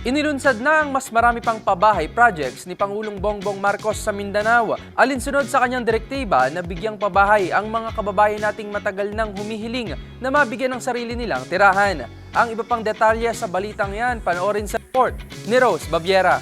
Inilunsad na ang mas marami pang pabahay projects ni Pangulong Bongbong Marcos sa Mindanao. Alinsunod sa kanyang direktiba na bigyang pabahay ang mga kababayan nating matagal nang humihiling na mabigyan ng sarili nilang tirahan. Ang iba pang detalye sa balitang yan, panoorin sa report ni Rose Babiera.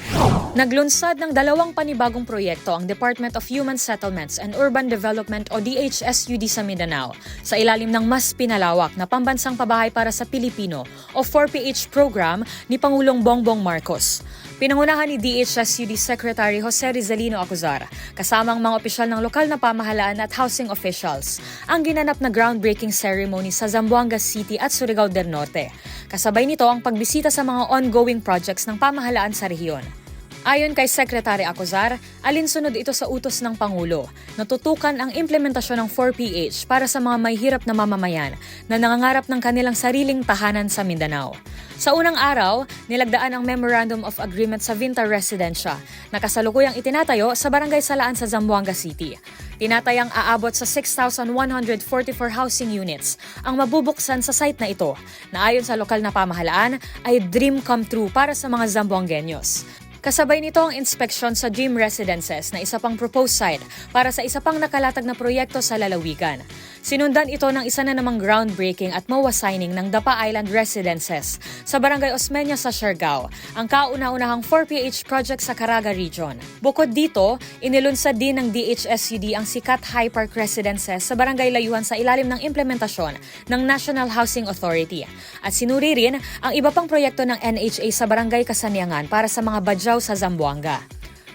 Naglunsad ng dalawang panibagong proyekto ang Department of Human Settlements and Urban Development o DHSUD sa Mindanao sa ilalim ng mas pinalawak na pambansang pabahay para sa Pilipino o 4PH program ni Pangulong Bongbong Marcos. Pinangunahan ni DHSUD Secretary Jose Rizalino Acuzar kasama ang mga opisyal ng lokal na pamahalaan at housing officials ang ginanap na groundbreaking ceremony sa Zamboanga City at Surigao del Norte. Kasabay nito ang pagbisita sa mga ongoing projects ng pamahalaan sa rehiyon. Ayon kay Secretary Acuzar, alinsunod ito sa utos ng Pangulo. Natutukan ang implementasyon ng 4PH para sa mga may hirap na mamamayan na nangangarap ng kanilang sariling tahanan sa Mindanao. Sa unang araw, nilagdaan ang Memorandum of Agreement sa Vinta Residencia na kasalukuyang itinatayo sa Barangay Salaan sa Zamboanga City. Tinatayang aabot sa 6,144 housing units ang mabubuksan sa site na ito na ayon sa lokal na pamahalaan ay dream come true para sa mga Zamboangueños. Kasabay nito ang inspeksyon sa Dream Residences na isa pang proposed site para sa isa pang nakalatag na proyekto sa lalawigan. Sinundan ito ng isa na namang groundbreaking at MOA signing ng Dapa Island Residences sa Barangay Osmeña sa Siargao, ang kauna-unahang 4PH project sa Caraga Region. Bukod dito, inilunsad din ng DHSUD ang sikat High Park Residences sa Barangay Layuan sa ilalim ng implementasyon ng National Housing Authority. At sinuri rin ang iba pang proyekto ng NHA sa Barangay Kasaniangan para sa mga badyaw sa Zamboanga.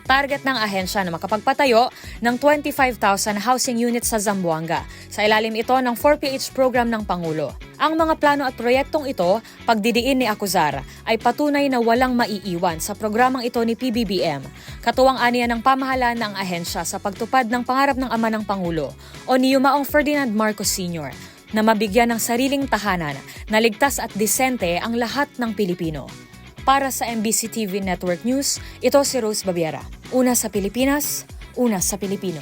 Target ng ahensya na makapagpatayo ng 25,000 housing units sa Zamboanga. Sa ilalim ito ng 4PH program ng Pangulo. Ang mga plano at proyektong ito, pagdidiin ni Acuzar, ay patunay na walang maiiwan sa programang ito ni PBBM. Katuwang aniya ng pamahalaan ng ahensya sa pagtupad ng pangarap ng ama ng Pangulo o ni Yumaong Ferdinand Marcos Sr. na mabigyan ng sariling tahanan na ligtas at disente ang lahat ng Pilipino. Para sa MBC TV Network News, ito si Rose Babiera. Una sa Pilipinas, una sa Pilipino.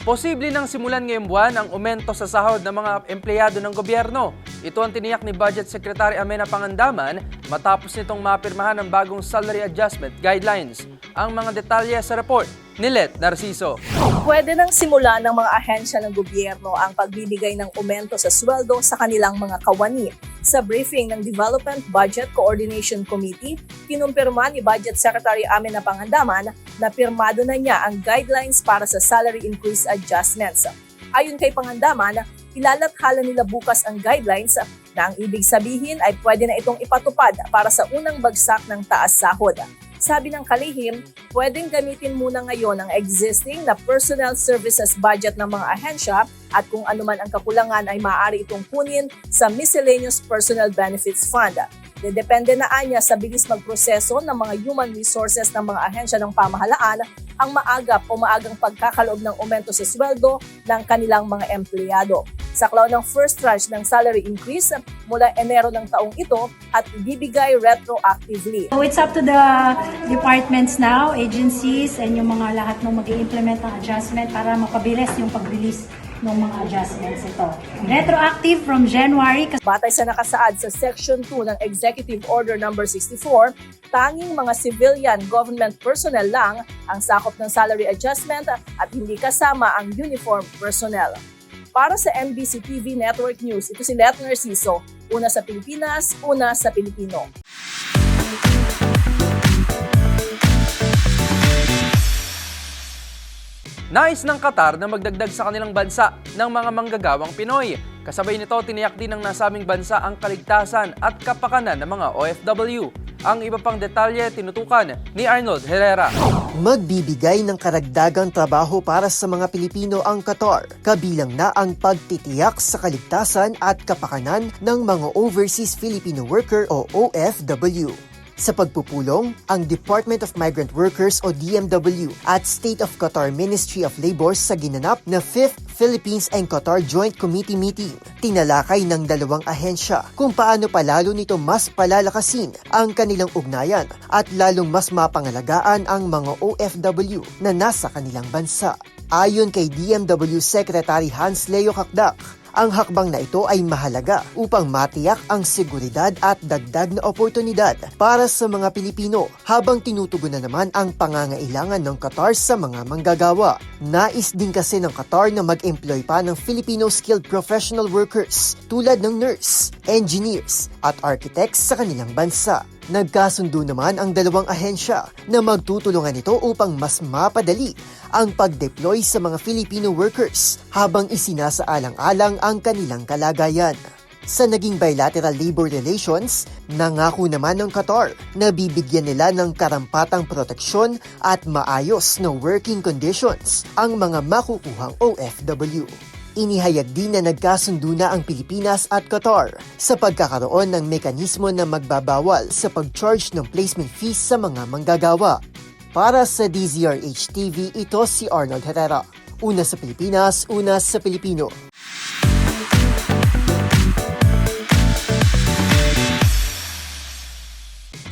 Posible nang simulan ngayong buwan ang aumento sa sahod ng mga empleyado ng gobyerno. Ito ang tiniyak ni Budget Secretary Amena Pangandaman matapos nitong mapirmahan ng bagong salary adjustment guidelines. Ang mga detalye sa report ni Let Narciso. Pwede nang simula ng mga ahensya ng gobyerno ang pagbibigay ng aumento sa sweldo sa kanilang mga kawani. Sa briefing ng Development Budget Coordination Committee, kinumpirma ni Budget Secretary Amina Pangandaman na pirmado na niya ang guidelines para sa salary increase adjustments. Ayon kay Pangandaman, ilalathala nila bukas ang guidelines na ang ibig sabihin ay pwede na itong ipatupad para sa unang bagsak ng taas sahod. Sabi ng kalihim, pwedeng gamitin muna ngayon ang existing na personal services budget ng mga ahensya at kung anuman ang kakulangan ay maaari itong kunin sa Miscellaneous Personal Benefits Fund. Depende na anya sa bilis magproseso ng mga human resources ng mga ahensya ng pamahalaan ang maagap o maagang pagkakaloob ng aumento sa sweldo ng kanilang mga empleyado. Saklaw ng first tranche ng salary increase mula Enero ng taong ito at ibibigay retroactively. So it's up to the departments now, agencies, and yung mga lahat ng mag implement ng adjustment para mapabilis yung pag-release ng mga adjustments ito. Retroactive from January Batay sa nakasaad sa Section 2 ng Executive Order No. 64, tanging mga civilian government personnel lang ang sakop ng salary adjustment at hindi kasama ang uniform personnel. Para sa MBC TV Network News, ito si Let Narciso, una sa Pilipinas, una sa Pilipino. Nais ng Qatar na magdagdag sa kanilang bansa ng mga manggagawang Pinoy. Kasabay nito, tiniyak din ng nasabing bansa ang kaligtasan at kapakanan ng mga OFW. Ang iba pang detalye tinutukan ni Arnold Herrera. Magbibigay ng karagdagang trabaho para sa mga Pilipino ang Qatar, kabilang na ang pagtitiyak sa kaligtasan at kapakanan ng mga Overseas Filipino Worker o OFW. Sa pagpupulong, ang Department of Migrant Workers o DMW at State of Qatar Ministry of Labor sa ginanap na 5th Philippines and Qatar Joint Committee meeting. Tinalakay ng dalawang ahensya kung paano palalo nito mas palalakasin ang kanilang ugnayan at lalong mas mapangalagaan ang mga OFW na nasa kanilang bansa. Ayon kay DMW Secretary Hans Leo Kakdak, ang hakbang na ito ay mahalaga upang matiyak ang seguridad at dagdag na oportunidad para sa mga Pilipino habang tinutugunan naman ang pangangailangan ng Qatar sa mga manggagawa. Nais din kasi ng Qatar na mag-employ pa ng Filipino skilled professional workers tulad ng nurse, engineers at architects sa kanilang bansa. Nagkasundo naman ang dalawang ahensya na magtutulungan ito upang mas mapadali ang pag-deploy sa mga Filipino workers habang isinasaalang-alang ang kanilang kalagayan. Sa naging bilateral labor relations, nangako naman ng Qatar na bibigyan nila ng karampatang proteksyon at maayos na working conditions ang mga makukuhang OFW. Inihayag din na nagkasundo na ang Pilipinas at Qatar sa pagkakaroon ng mekanismo na magbabawal sa pag-charge ng placement fees sa mga manggagawa. Para sa DZRH TV, ito si Arnold Herrera. Una sa Pilipinas, una sa Pilipino.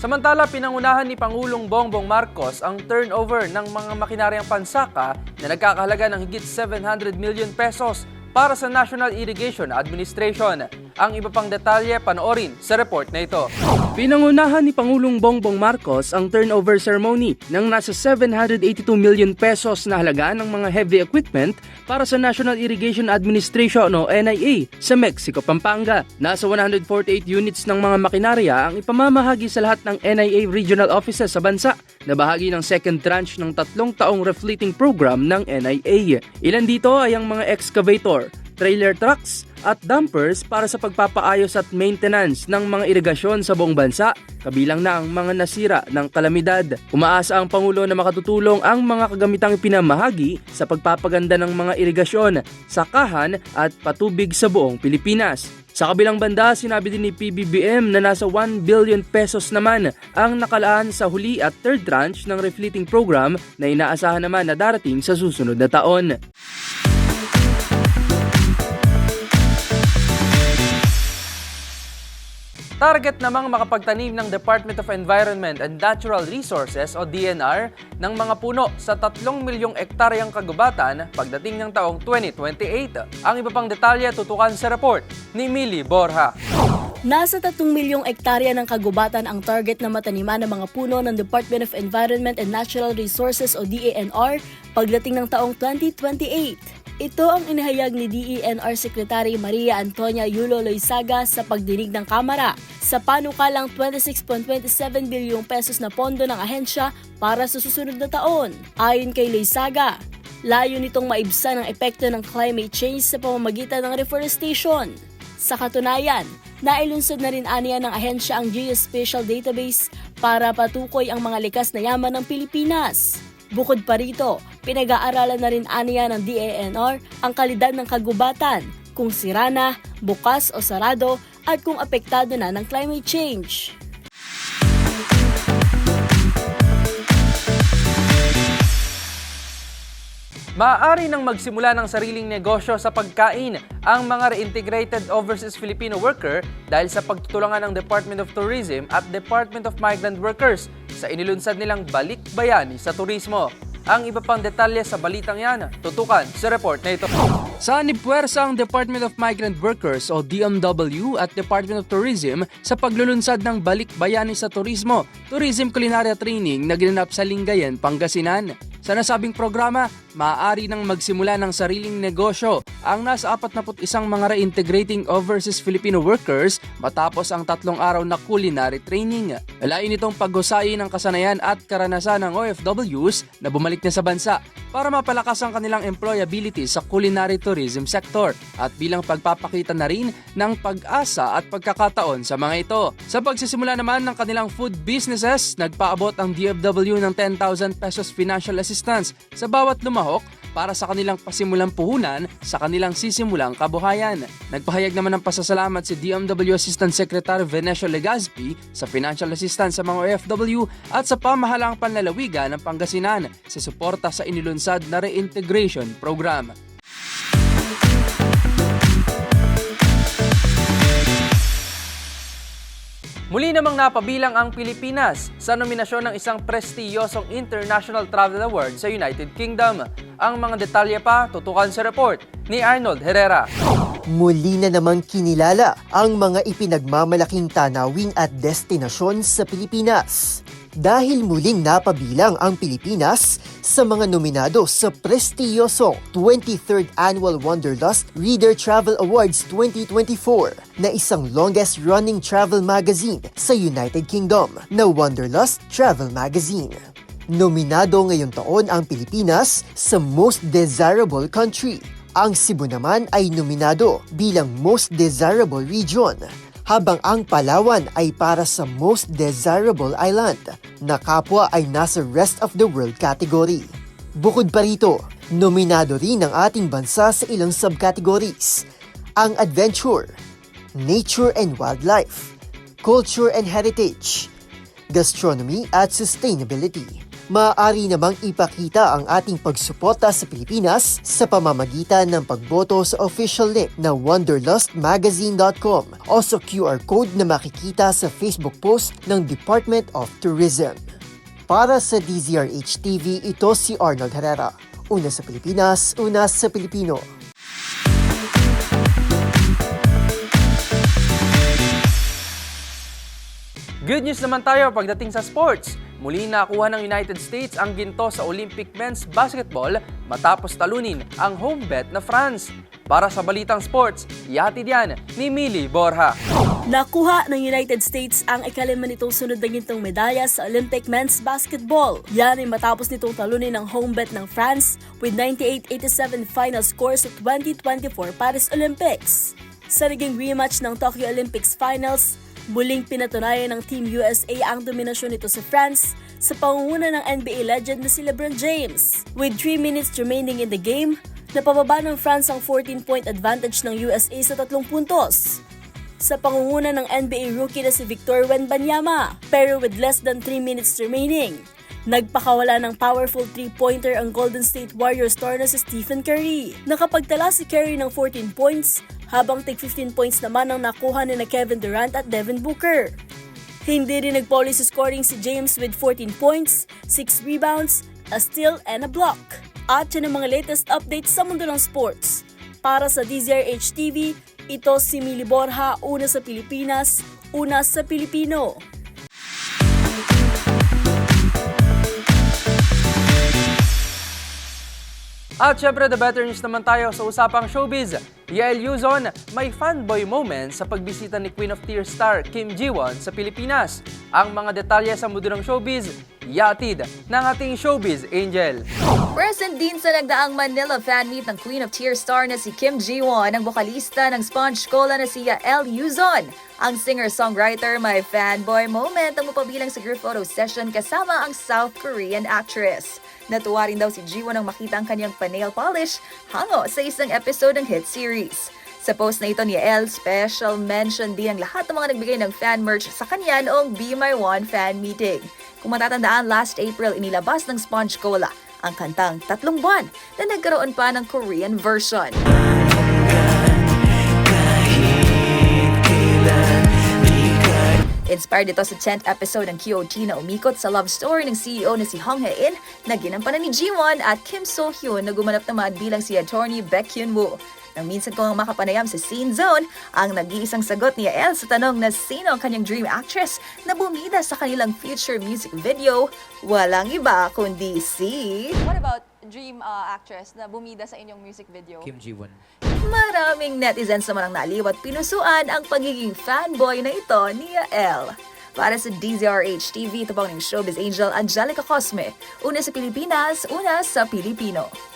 Samantala, pinangunahan ni Pangulong Bongbong Marcos ang turnover ng mga makinaryang pansaka na nagkakahalaga ng higit 700 million pesos para sa National Irrigation Administration. Ang iba pang detalye panoorin sa report na ito. Pinangunahan ni Pangulong Bongbong Marcos ang turnover ceremony ng nasa 782 million pesos na halaga ng mga heavy equipment para sa National Irrigation Administration o NIA sa Mexico, Pampanga. Nasa 148 units ng mga makinarya ang ipamamahagi sa lahat ng NIA regional offices sa bansa na bahagi ng second tranche ng tatlong taong refleeting program ng NIA. Ilan dito ay ang mga excavator, trailer trucks at dumpers para sa pagpapaayos at maintenance ng mga irigasyon sa buong bansa, kabilang na ang mga nasira ng kalamidad. Umaasa ang Pangulo na makatutulong ang mga kagamitang pinamahagi sa pagpapaganda ng mga irigasyon, sakahan at patubig sa buong Pilipinas. Sa kabilang banda, sinabi din ni PBBM na nasa 1 billion pesos naman ang nakalaan sa huli at third tranche ng refleeting program na inaasahan naman na darating sa susunod na taon. Target namang makapagtanim ng Department of Environment and Natural Resources o DNR ng mga puno sa 3 milyong ektaryang kagubatan pagdating ng taong 2028. Ang iba pang detalye tutukan sa report ni Millie Borja. Nasa 3 milyong ektarya ng kagubatan ang target na mataniman ng mga puno ng Department of Environment and Natural Resources o DANR pagdating ng taong 2028. Ito ang inihayag ni DENR Secretary Maria Antonia Yulo Loizaga sa pagdinig ng Kamara sa panukalang 26.27 bilyong pesos na pondo ng ahensya para sa susunod na taon. Ayon kay Loizaga, layo nitong maibsan ang epekto ng climate change sa pamamagitan ng reforestation. Sa katunayan, nailunsod na rin aniya ng ahensya ang Geospatial Database para patukoy ang mga likas na yaman ng Pilipinas. Bukod pa rito, pinag-aaralan na rin aniya ng DANR ang kalidad ng kagubatan, kung sira na, bukas o sarado, at kung apektado na ng climate change. Maaari nang magsimula ng sariling negosyo sa pagkain ang mga reintegrated overseas Filipino worker dahil sa pagtutulungan ng Department of Tourism at Department of Migrant Workers sa inilunsad nilang balik bayani sa turismo. Ang iba pang detalye sa balitang yan, tutukan sa report na ito. Sa puwersa ang Department of Migrant Workers o DMW at Department of Tourism sa paglulunsad ng Balik Bayani sa Turismo, Tourism Culinaria Training na ginanap sa Lingayen, Pangasinan. Sa nasabing programa, maaari nang magsimula ng sariling negosyo ang nasa 41 mga reintegrating overseas Filipino workers matapos ang tatlong araw na culinary training. Alain itong paghusayin ng kasanayan at karanasan ng OFWs na bumalik na sa bansa para mapalakas ang kanilang employability sa culinary tourism sector at bilang pagpapakita na rin ng pag-asa at pagkakataon sa mga ito. Sa pagsisimula naman ng kanilang food businesses, nagpaabot ang DFW ng 10,000 pesos financial assistance sa bawat lumahok para sa kanilang pasimulang puhunan sa kanilang sisimulang kabuhayan. Nagpahayag naman ng pasasalamat si DMW Assistant Secretary Venecio Legazpi sa financial assistance sa mga OFW at sa pamahalaang panlalawigan ng Pangasinan sa suporta sa inilunsad na reintegration program. Muli namang napabilang ang Pilipinas sa nominasyon ng isang prestiyosong International Travel Award sa United Kingdom. Ang mga detalye pa tutukan sa report ni Arnold Herrera. Muli na namang kinilala ang mga ipinagmamalaking tanawin at destinasyon sa Pilipinas. Dahil muling napabilang ang Pilipinas sa mga nominado sa prestiyosong 23rd Annual Wanderlust Reader Travel Awards 2024 na isang longest-running travel magazine sa United Kingdom na Wanderlust Travel Magazine. Nominado ngayong taon ang Pilipinas sa Most Desirable Country. Ang Cebu naman ay nominado bilang Most Desirable Region habang ang Palawan ay para sa Most Desirable Island na kapwa ay nasa Rest of the World category. Bukod pa rito, nominado rin ang ating bansa sa ilang subcategories. Ang Adventure, Nature and Wildlife, Culture and Heritage, Gastronomy at Sustainability. Maaari namang ipakita ang ating pagsuporta sa Pilipinas sa pamamagitan ng pagboto sa official link na wanderlustmagazine.com o sa QR code na makikita sa Facebook post ng Department of Tourism. Para sa DZRH TV, ito si Arnold Herrera. Una sa Pilipinas, una sa Pilipino. Good news naman tayo pagdating sa sports. Muli nakuha ng United States ang ginto sa Olympic Men's Basketball matapos talunin ang home bet na France. Para sa Balitang Sports, ihatid yan ni Mili Borja. Nakuha ng United States ang ikalima nitong sunod na gintong medalya sa Olympic Men's Basketball. Yan ay matapos nitong talunin ang home bet ng France with 98-87 final score sa 2024 Paris Olympics. Sa naging rematch ng Tokyo Olympics Finals, muling pinatunayan ng Team USA ang dominasyon nito sa France sa pangunguna ng NBA legend na si LeBron James. With 3 minutes remaining in the game, napababa ng France ang 14-point advantage ng USA sa tatlong puntos sa pangunguna ng NBA rookie na si Victor Wembanyama. Pero with less than 3 minutes remaining, nagpakawala ng powerful 3-pointer ang Golden State Warriors star na si Stephen Curry. Nakapagtala si Curry ng 14 points habang tig 15 points naman ang nakuha ni na Kevin Durant at Devin Booker. Hindi rin nagpoli sa scoring si James with 14 points, 6 rebounds, a steal and a block. At yan ang mga latest updates sa mundo ng sports. Para sa DZRH TV, ito si Mili Borja, una sa Pilipinas, una sa Pilipino. At syempre, the better news naman tayo sa usapang showbiz. Yael Yuzon, may fanboy moment sa pagbisita ni Queen of Tears star Kim Ji-won sa Pilipinas. Ang mga detalye sa mundo ng showbiz, yatid ng ating showbiz angel. Present din sa nagdaang Manila fan meet ng Queen of Tears star na si Kim Ji-won ang bokalista ng Sponge Cola na si Yael Yuzon. Ang singer-songwriter may fanboy moment ang mapabilang sa group photo session kasama ang South Korean actress. Natuwa rin daw si Jiwon nang makita ang kanyang pa-nail polish hango sa isang episode ng hit series. Sa post na ito ni El, special mention din ang lahat ng mga nagbigay ng fan merch sa kanya noong Be My One fan meeting. Kung matatandaan, last April inilabas ng Sponge Cola ang kantang Tatlong Buwan na nagkaroon pa ng Korean version. Inspired ito sa 10th episode ng QOT na umikot sa love story ng CEO na si Hong Hae-in na ginampanan ni Ji-won at Kim So-hyun na gumanap naman bilang si attorney Baek Hyun-woo. Nang minsan kong makapanayam sa scene zone, ang nag-iisang sagot ni El sa tanong na sino ang kanyang dream actress na bumida sa kanilang future music video, walang iba kundi si... What about dream uh, actress na bumida sa inyong music video? Kim Ji-won. Maraming netizens naman ang naliw at pinusuan ang pagiging fanboy na ito ni El. Para sa DZRH TV, ito po ang showbiz angel Angelica Cosme. Una sa Pilipinas, una sa Pilipino.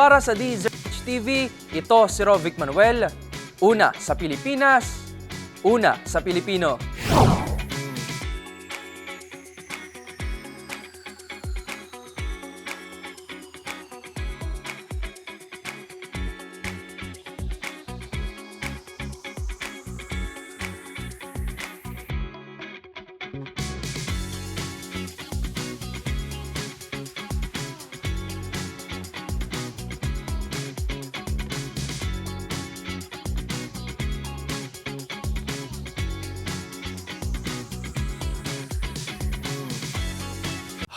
Para sa DZH TV, ito si Rovic Manuel. Una sa Pilipinas, una sa Pilipino.